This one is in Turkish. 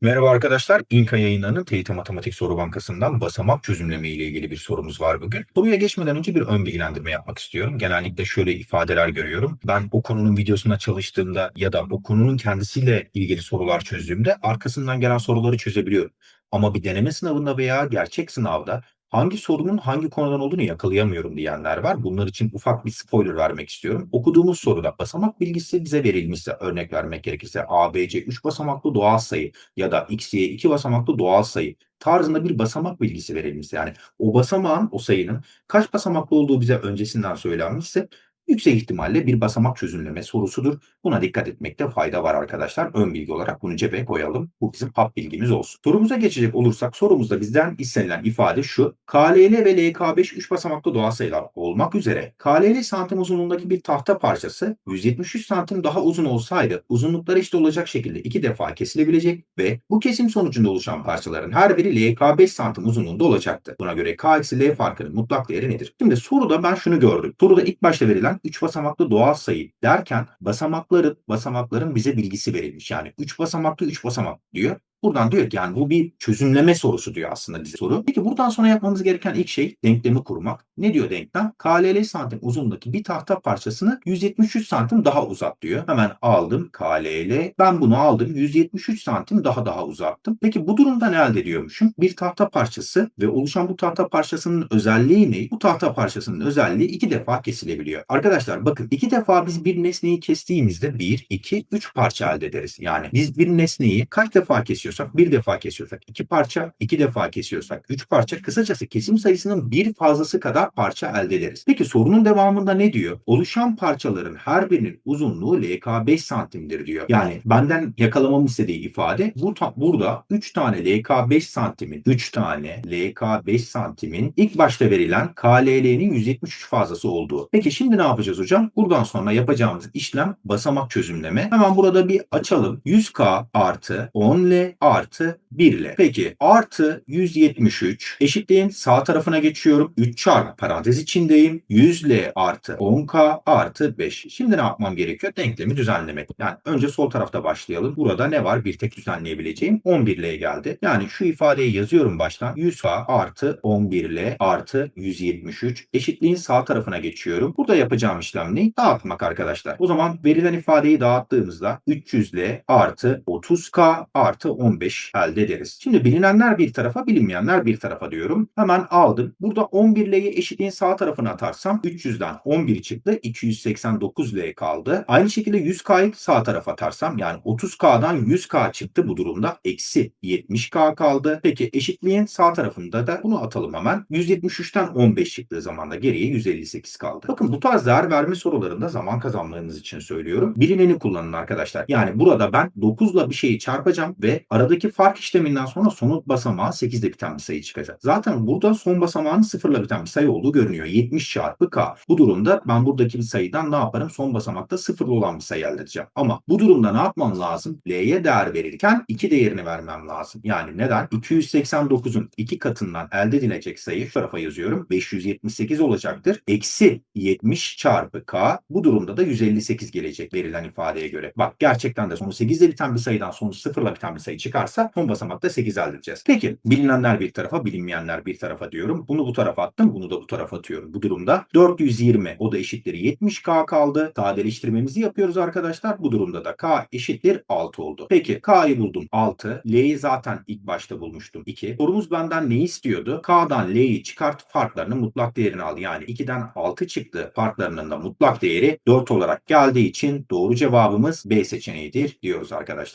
Merhaba arkadaşlar. İnka yayınlarının TYT Matematik Soru Bankası'ndan basamak çözümleme ile ilgili bir sorumuz var bugün. Soruya geçmeden önce bir ön bilgilendirme yapmak istiyorum. Genellikle şöyle ifadeler görüyorum. Ben o konunun videosuna çalıştığımda ya da o konunun kendisiyle ilgili sorular çözdüğümde arkasından gelen soruları çözebiliyorum. Ama bir deneme sınavında veya gerçek sınavda hangi sorunun hangi konudan olduğunu yakalayamıyorum diyenler var. Bunlar için ufak bir spoiler vermek istiyorum. Okuduğumuz soruda basamak bilgisi bize verilmişse örnek vermek gerekirse ABC 3 basamaklı doğal sayı ya da x, y 2 basamaklı doğal sayı tarzında bir basamak bilgisi verilmişse yani o basamağın o sayının kaç basamaklı olduğu bize öncesinden söylenmişse yüksek ihtimalle bir basamak çözümleme sorusudur. Buna dikkat etmekte fayda var arkadaşlar. Ön bilgi olarak bunu cebe koyalım. Bu bizim hap bilgimiz olsun. Sorumuza geçecek olursak sorumuzda bizden istenilen ifade şu. KLL ve LK5 3 basamaklı doğal sayılar olmak üzere KLL santim uzunluğundaki bir tahta parçası 173 santim daha uzun olsaydı uzunlukları eşit olacak şekilde iki defa kesilebilecek ve bu kesim sonucunda oluşan parçaların her biri LK5 santim uzunluğunda olacaktı. Buna göre K eksi L farkının mutlak değeri nedir? Şimdi soruda ben şunu gördüm. Soruda ilk başta verilen 3 basamaklı doğal sayı derken basamakların basamakların bize bilgisi verilmiş. Yani 3 basamaklı 3 basamak diyor. Buradan diyor ki yani bu bir çözümleme sorusu diyor aslında bize soru. Peki buradan sonra yapmamız gereken ilk şey denklemi kurmak. Ne diyor denklem? KLL santim uzunluğundaki bir tahta parçasını 173 santim daha uzat diyor. Hemen aldım KLL. Ben bunu aldım 173 santim daha daha uzattım. Peki bu durumda ne elde ediyormuşum? Bir tahta parçası ve oluşan bu tahta parçasının özelliği ne? Bu tahta parçasının özelliği iki defa kesilebiliyor. Arkadaşlar bakın iki defa biz bir nesneyi kestiğimizde 1, 2, 3 parça elde ederiz. Yani biz bir nesneyi kaç defa kesiyorsak bir defa kesiyorsak iki parça, iki defa kesiyorsak üç parça. Kısacası kesim sayısının bir fazlası kadar parça elde ederiz. Peki sorunun devamında ne diyor? Oluşan parçaların her birinin uzunluğu LK 5 santimdir diyor. Yani benden yakalamamı istediği ifade bu burada 3 tane LK 5 santimin 3 tane LK 5 santimin ilk başta verilen KLL'nin 173 fazlası olduğu. Peki şimdi ne yapacağız hocam? Buradan sonra yapacağımız işlem basamak çözümleme. Hemen burada bir açalım. 100K artı 10L artı 1 ile. Peki artı 173 eşitliğin sağ tarafına geçiyorum. 3 çarpı parantez içindeyim. 100 L artı 10K artı 5. Şimdi ne yapmam gerekiyor? Denklemi düzenlemek. Yani önce sol tarafta başlayalım. Burada ne var? Bir tek düzenleyebileceğim. 11 L geldi. Yani şu ifadeyi yazıyorum baştan. 100K artı 11 L artı 173 eşitliğin sağ tarafına geçiyorum. Burada yapacağım işlem ne? Dağıtmak arkadaşlar. O zaman verilen ifadeyi dağıttığımızda 300 L artı 30K artı 15 elde ederiz. Şimdi bilinenler bir tarafa, bilinmeyenler bir tarafa diyorum. Hemen aldım. Burada 11L'yi eşitliğin sağ tarafına atarsam 300'den 11 çıktı. 289L kaldı. Aynı şekilde 100K'yı sağ tarafa atarsam yani 30K'dan 100K çıktı bu durumda. Eksi 70K kaldı. Peki eşitliğin sağ tarafında da bunu atalım hemen. 173'ten 15 çıktığı zaman da geriye 158 kaldı. Bakın bu tarz değer verme sorularında zaman kazanmanız için söylüyorum. Bilineni kullanın arkadaşlar. Yani burada ben 9 ile bir şeyi çarpacağım ve aradaki fark işleminden sonra sonu basamağı 8 ile biten bir sayı çıkacak. Zaten burada son basamağın 0 ile biten bir sayı olduğu görünüyor. 70 çarpı k. Bu durumda ben buradaki bir sayıdan ne yaparım? Son basamakta 0 olan bir sayı elde edeceğim. Ama bu durumda ne yapmam lazım? L'ye değer verirken 2 değerini vermem lazım. Yani neden? 289'un 2 katından elde edilecek sayı şu tarafa yazıyorum. 578 olacaktır. Eksi 70 çarpı k. Bu durumda da 158 gelecek verilen ifadeye göre. Bak gerçekten de sonu 8 ile biten bir sayıdan sonu 0 ile biten bir sayı çıkarsa son basamakta 8 elde edeceğiz. Peki bilinenler bir tarafa bilinmeyenler bir tarafa diyorum. Bunu bu tarafa attım bunu da bu tarafa atıyorum. Bu durumda 420 o da eşitleri 70k kaldı. Sadeleştirmemizi yapıyoruz arkadaşlar. Bu durumda da k eşittir 6 oldu. Peki k'yı buldum 6. L'yi zaten ilk başta bulmuştum 2. Sorumuz benden ne istiyordu? K'dan L'yi çıkart farklarının mutlak değerini al. Yani 2'den 6 çıktı. Farklarının da mutlak değeri 4 olarak geldiği için doğru cevabımız B seçeneğidir diyoruz arkadaşlar.